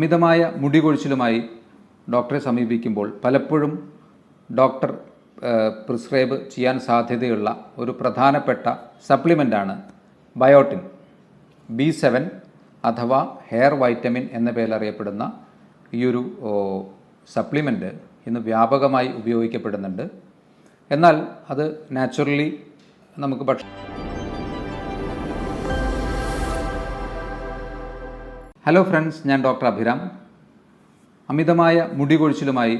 അമിതമായ മുടി കൊഴിച്ചിലുമായി ഡോക്ടറെ സമീപിക്കുമ്പോൾ പലപ്പോഴും ഡോക്ടർ പ്രിസ്ക്രൈബ് ചെയ്യാൻ സാധ്യതയുള്ള ഒരു പ്രധാനപ്പെട്ട സപ്ലിമെന്റാണ് ബയോട്ടിൻ. ബി സെവൻ അഥവാ ഹെയർ വൈറ്റമിൻ എന്ന പേരിൽ അറിയപ്പെടുന്ന ഈ ഒരു സപ്ലിമെന്റ് ഇന്ന് വ്യാപകമായി ഉപയോഗിക്കപ്പെടുന്നുണ്ട്. എന്നാൽ അത് നാച്ചുറലി നമുക്ക് ഭക്ഷ ഹലോ ഫ്രണ്ട്സ് ഞാൻ ഡോക്ടർ അഭിരാം. അമിതമായ മുടി കൊഴിച്ചിലുമായി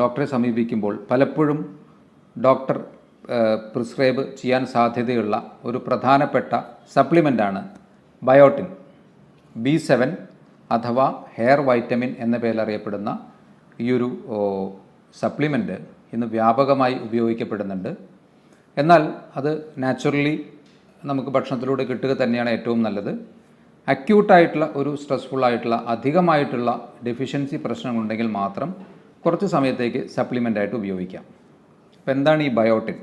ഡോക്ടറെ സമീപിക്കുമ്പോൾ പലപ്പോഴും ഡോക്ടർ പ്രിസ്ക്രൈബ് ചെയ്യാൻ സാധ്യതയുള്ള ഒരു പ്രധാനപ്പെട്ട സപ്ലിമെന്റാണ് ബയോട്ടിൻ. ബി സെവൻ അഥവാ ഹെയർ വൈറ്റമിൻ എന്ന പേരിൽ അറിയപ്പെടുന്ന ഈ ഒരു സപ്ലിമെന്റ് ഇന്ന് വ്യാപകമായി ഉപയോഗിക്കപ്പെടുന്നുണ്ട്. എന്നാൽ അത് നാച്ചുറലി നമുക്ക് ഭക്ഷണത്തിലൂടെ കിട്ടുക തന്നെയാണ് ഏറ്റവും നല്ലത്. അക്യൂട്ടായിട്ടുള്ള ഒരു സ്ട്രെസ്ഫുൾ ആയിട്ടുള്ള അധികമായിട്ടുള്ള ഡെഫിഷ്യൻസി പ്രശ്നങ്ങളുണ്ടെങ്കിൽ മാത്രം കുറച്ച് സമയത്തേക്ക് സപ്ലിമെന്റ് ആയിട്ട് ഉപയോഗിക്കാം. അപ്പോൾ എന്താണ് ഈ ബയോട്ടിൻ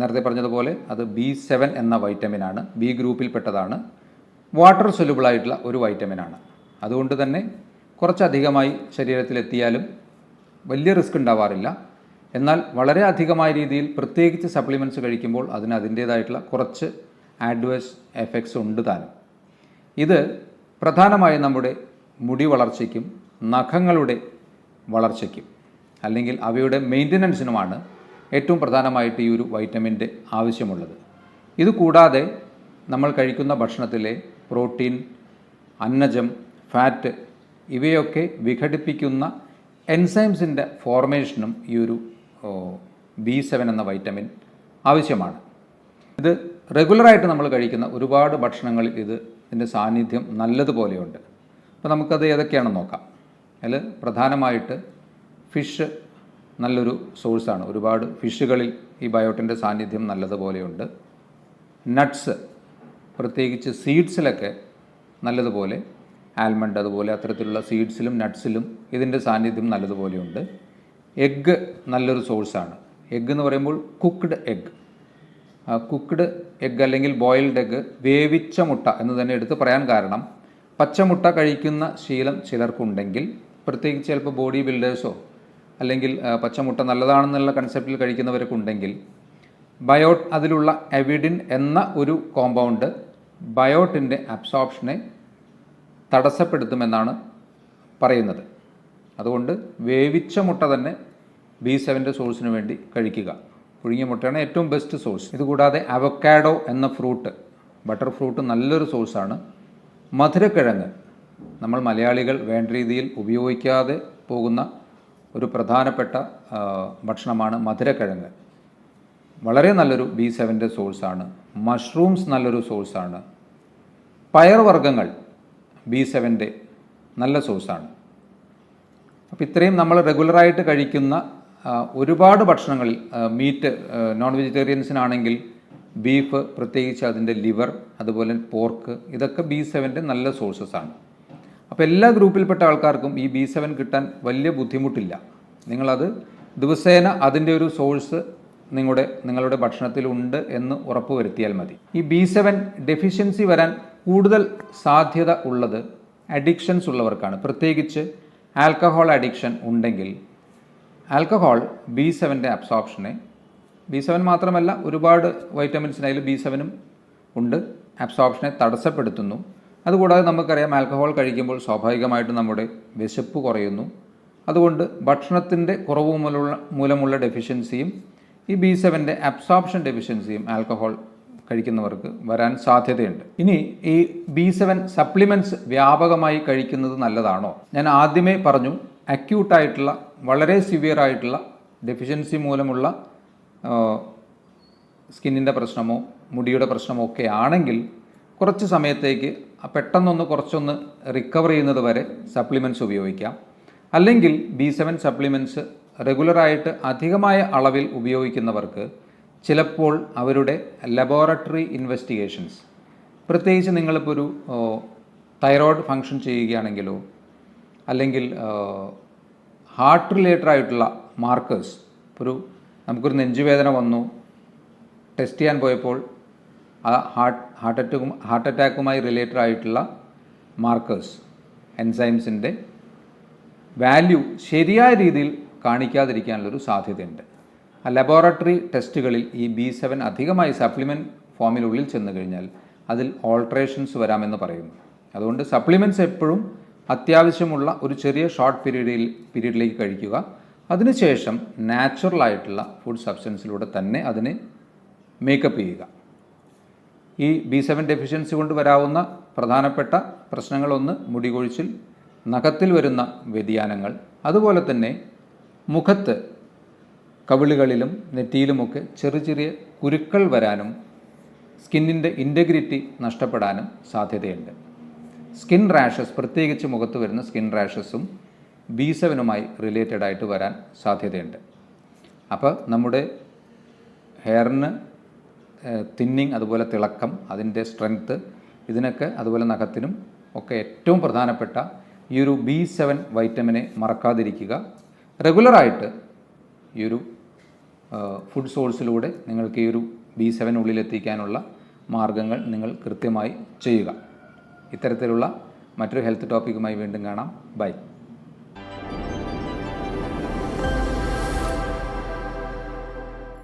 നേരത്തെ പറഞ്ഞതുപോലെ അത് ബി സെവൻ എന്ന വൈറ്റമിനാണ് ബി ഗ്രൂപ്പിൽപ്പെട്ടതാണ് വാട്ടർ സൊലുബിളായിട്ടുള്ള ഒരു വൈറ്റമിനാണ് അതുകൊണ്ട് തന്നെ കുറച്ചധികമായി ശരീരത്തിലെത്തിയാലും വലിയ റിസ്ക് ഉണ്ടാവാറില്ല. എന്നാൽ വളരെ അധികമായ രീതിയിൽ പ്രത്യേകിച്ച് സപ്ലിമെന്റ്സ് കഴിക്കുമ്പോൾ അതിന് അതിന്റേതായിട്ടുള്ള കുറച്ച് ആഡ്വേഴ്സ് എഫക്ട്സ് ഉണ്ട് താനും. ഇത് പ്രധാനമായും നമ്മുടെ മുടി വളർച്ചയ്ക്കും നഖങ്ങളുടെ വളർച്ചയ്ക്കും അല്ലെങ്കിൽ അവയുടെ മെയിന്റനൻസിനുമാണ് ഏറ്റവും പ്രധാനമായിട്ട് ഈ ഒരു വൈറ്റമിന്റെ ആവശ്യമുള്ളത്. ഇത് കൂടാതെ നമ്മൾ കഴിക്കുന്ന ഭക്ഷണത്തിലെ പ്രോട്ടീൻ അന്നജം ഫാറ്റ് ഇവയൊക്കെ വിഘടിപ്പിക്കുന്ന എൻസൈംസിന്റെ ഫോർമേഷനും ഈ ഒരു ബി സെവൻ എന്ന വൈറ്റമിൻ ആവശ്യമാണ്. ഇത് റെഗുലറായിട്ട് നമ്മൾ കഴിക്കുന്ന ഒരുപാട് ഭക്ഷണങ്ങളിൽ ഇത് ഇതിന്റെ സാന്നിധ്യം നല്ലതുപോലെയുണ്ട്. അപ്പോൾ നമുക്കത് ഏതൊക്കെയാണെന്ന് നോക്കാം. അതിൽ പ്രധാനമായിട്ട് ഫിഷ് നല്ലൊരു സോഴ്സാണ്. ഒരുപാട് ഫിഷുകളിൽ ഈ ബയോട്ടിന്റെ സാന്നിധ്യം നല്ലതുപോലെയുണ്ട്. നട്ട്സ് പ്രത്യേകിച്ച് സീഡ്സിലൊക്കെ നല്ലതുപോലെ ആൽമണ്ട് അതുപോലെ അത്തരത്തിലുള്ള സീഡ്സിലും നട്ട്സിലും ഇതിന്റെ സാന്നിധ്യം നല്ലതുപോലെയുണ്ട്. എഗ്ഗ് നല്ലൊരു സോഴ്സാണ്. എഗ്ഗ് എന്ന് പറയുമ്പോൾ കുക്ക്ഡ് എഗ്ഗ്. കുക്ക്ഡ് എഗ്ഗ് അല്ലെങ്കിൽ ബോയിൽഡ് എഗ്ഗ് വേവിച്ച മുട്ട എന്ന് തന്നെ എടുത്ത് പറയാൻ കാരണം പച്ചമുട്ട കഴിക്കുന്ന ശീലം ചിലർക്കുണ്ടെങ്കിൽ പ്രത്യേകിച്ച് ചിലപ്പോൾ ബോഡി ബിൽഡേഴ്സോ അല്ലെങ്കിൽ പച്ചമുട്ട നല്ലതാണെന്നുള്ള കൺസെപ്റ്റിൽ കഴിക്കുന്നവരൊക്കെ ഉണ്ടെങ്കിൽ ബയോട്ട് അതിലുള്ള എവിഡിൻ എന്ന ഒരു കോമ്പൗണ്ട് ബയോട്ടിന്റെ അബ്സോപ്ഷനെ തടസ്സപ്പെടുത്തുമെന്നാണ് പറയുന്നത്. അതുകൊണ്ട് വേവിച്ച മുട്ട തന്നെ ബി സെവന്റെ സോഴ്സിന് വേണ്ടി കഴിക്കുക. പുഴുങ്ങിയ മുട്ടയാണ് ഏറ്റവും ബെസ്റ്റ് സോഴ്സ് ഇതുകൂടാതെ അവക്കാഡോ എന്ന ഫ്രൂട്ട് ബട്ടർ ഫ്രൂട്ട് നല്ലൊരു സോഴ്സാണ് മധുരക്കിഴങ്ങ് നമ്മൾ മലയാളികൾ വേണ്ട രീതിയിൽ ഉപയോഗിക്കാതെ പോകുന്ന ഒരു പ്രധാനപ്പെട്ട ഭക്ഷണമാണ് മധുരക്കിഴങ്ങ്. വളരെ നല്ലൊരു ബി സെവന്റെ സോഴ്സാണ് മഷ്റൂംസ് നല്ലൊരു സോഴ്സാണ് പയർവർഗങ്ങൾ ബി സെവന്റെ നല്ല സോഴ്സാണ് അപ്പോൾ ഇത്രയും നമ്മൾ റെഗുലറായിട്ട് കഴിക്കുന്ന ഒരുപാട് ഭക്ഷണങ്ങളിൽ മീറ്റ് നോൺ വെജിറ്റേറിയൻസിനാണെങ്കിൽ ബീഫ് പ്രത്യേകിച്ച് അതിന്റെ ലിവർ അതുപോലെ പോർക്ക് ഇതൊക്കെ ബി സെവന്റെ നല്ല സോഴ്സസ് ആണ്. അപ്പോൾ എല്ലാ ഗ്രൂപ്പിൽപ്പെട്ട ആൾക്കാർക്കും ഈ ബി സെവൻ കിട്ടാൻ വലിയ ബുദ്ധിമുട്ടില്ല. നിങ്ങളത് ദിവസേന അതിന്റെ ഒരു സോഴ്സ് നിങ്ങളുടെ നിങ്ങളുടെ ഭക്ഷണത്തിലുണ്ട് എന്ന് ഉറപ്പുവരുത്തിയാൽ മതി. ഈ ബി സെവൻ ഡെഫിഷ്യൻസി വരാൻ കൂടുതൽ സാധ്യത ഉള്ളത് അഡിക്ഷൻസ് ഉള്ളവർക്കാണ്. പ്രത്യേകിച്ച് ആൽക്കഹോൾ അഡിക്ഷൻ ഉണ്ടെങ്കിൽ ആൽക്കഹോൾ ബി സെവന്റെ അബ്സോപ്ഷനെ ബി സെവൻ മാത്രമല്ല ഒരുപാട് വൈറ്റമിൻസിനതിൽ ബി സെവനും ഉണ്ട്. അബ്സോപ്ഷനെ തടസ്സപ്പെടുത്തുന്നു. അതുകൂടാതെ നമുക്കറിയാം ആൽക്കഹോൾ കഴിക്കുമ്പോൾ സ്വാഭാവികമായിട്ടും നമ്മുടെ വിശപ്പ് കുറയുന്നു. അതുകൊണ്ട് ഭക്ഷണത്തിന്റെ കുറവ് മൂലമുള്ള മൂലമുള്ള ഡെഫിഷ്യൻസിയും ഈ ബി സെവന്റെ അബ്സോപ്ഷൻ ഡെഫിഷ്യൻസിയും ആൽക്കഹോൾ കഴിക്കുന്നവർക്ക് വരാൻ സാധ്യതയുണ്ട്. ഇനി ഈ ബി സെവൻ സപ്ലിമെന്റ്സ് വ്യാപകമായി കഴിക്കുന്നത് നല്ലതാണോ? ഞാൻ ആദ്യമേ പറഞ്ഞു അക്യൂട്ടായിട്ടുള്ള വളരെ സിവിയർ ആയിട്ടുള്ള ഡെഫിഷ്യൻസി മൂലമുള്ള സ്കിന്നിന്റെ പ്രശ്നമോ മുടിയുടെ പ്രശ്നമോ ഒക്കെ ആണെങ്കിൽ കുറച്ച് സമയത്തേക്ക് പെട്ടെന്നൊന്ന് കുറച്ചൊന്ന് റിക്കവർ ചെയ്യുന്നത് വരെ സപ്ലിമെന്റ്സ് ഉപയോഗിക്കാം. അല്ലെങ്കിൽ ബി സെവൻ സപ്ലിമെന്റ്സ് റെഗുലറായിട്ട് അധികമായ അളവിൽ ഉപയോഗിക്കുന്നവർക്ക് ചിലപ്പോൾ അവരുടെ ലബോറട്ടറി ഇൻവെസ്റ്റിഗേഷൻസ് പ്രത്യേകിച്ച് നിങ്ങളിപ്പോൾ ഒരു തൈറോയ്ഡ് ഫങ്ഷൻ ചെയ്യുകയാണെങ്കിലോ അല്ലെങ്കിൽ ഹാർട്ട് റിലേറ്റഡ് ആയിട്ടുള്ള മാർക്കേഴ്സ് ഒരു നമുക്കൊരു നെഞ്ചുവേദന വന്നു. ടെസ്റ്റ് ചെയ്യാൻ പോയപ്പോൾ ആ ഹാർട്ട് ഹാർട്ട് അറ്റാക്കും ഹാർട്ട് അറ്റാക്കുമായി റിലേറ്റഡ് ആയിട്ടുള്ള മാർക്കേഴ്സ് എൻസൈംസിന്റെ വാല്യൂ ശരിയായ രീതിയിൽ കാണിക്കാതിരിക്കാനുള്ളൊരു സാധ്യതയുണ്ട്. ആ ലബോറട്ടറി ടെസ്റ്റുകളിൽ ഈ ബി സെവൻ അധികമായി സപ്ലിമെന്റ് ഫോമിനുള്ളിൽ ചെന്ന് കഴിഞ്ഞാൽ അതിൽ ഓൾട്രേഷൻസ് വരാമെന്ന് പറയുന്നു. അതുകൊണ്ട് സപ്ലിമെന്റ്സ് എപ്പോഴും അത്യാവശ്യമുള്ള ഒരു ചെറിയ ഷോർട്ട് പീരീഡിൽ പീരീഡിലേക്ക് കഴിക്കുക. അതിനുശേഷം നാച്ചുറൽ ആയിട്ടുള്ള ഫുഡ് സബ്സ്റ്റൻസിലൂടെ തന്നെ അതിനെ മേക്കപ്പ് ചെയ്യുക. ഈ ബി സെവൻ ഡെഫിഷ്യൻസി കൊണ്ട് വരാവുന്ന പ്രധാനപ്പെട്ട പ്രശ്നങ്ങളൊന്ന് മുടികൊഴിച്ചിൽ നഖത്തിൽ വരുന്ന വ്യതിയാനങ്ങൾ അതുപോലെ തന്നെ മുഖത്ത് കവിളുകളിലും നെറ്റിയിലുമൊക്കെ ചെറിയ ചെറിയ കുരുക്കൾ വരാനും സ്കിന്നിന്റെ ഇന്റഗ്രിറ്റി നഷ്ടപ്പെടാനും സാധ്യതയുണ്ട്. സ്കിൻ റാഷസ് പ്രത്യേകിച്ച് മുഖത്ത് വരുന്ന സ്കിൻ റാഷസും ബി സെവനുമായി റിലേറ്റഡ് ആയിട്ട് വരാൻ സാധ്യതയുണ്ട്. അപ്പോൾ നമ്മുടെ ഹെയറിന് തിന്നിങ് അതുപോലെ തിളക്കം അതിന്റെ സ്ട്രെങ്ത്ത് ഇതിനൊക്കെ അതുപോലെ നഖത്തിനും ഒക്കെ ഏറ്റവും പ്രധാനപ്പെട്ട ഈ ഒരു ബി സെവൻ വൈറ്റമിനെ മറക്കാതിരിക്കുക. റെഗുലറായിട്ട് ഈ ഒരു ഫുഡ് സോഴ്സിലൂടെ നിങ്ങൾക്ക് ഈ ഒരു ബി സെവൻ ഉള്ളിലെത്തിക്കാനുള്ള മാർഗങ്ങൾ നിങ്ങൾ കൃത്യമായി ചെയ്യുക. ഇത്തരത്തിലുള്ള മറ്റൊരു ഹെൽത്ത് ടോപ്പിക്കുമായി വീണ്ടും കാണാം. ബൈ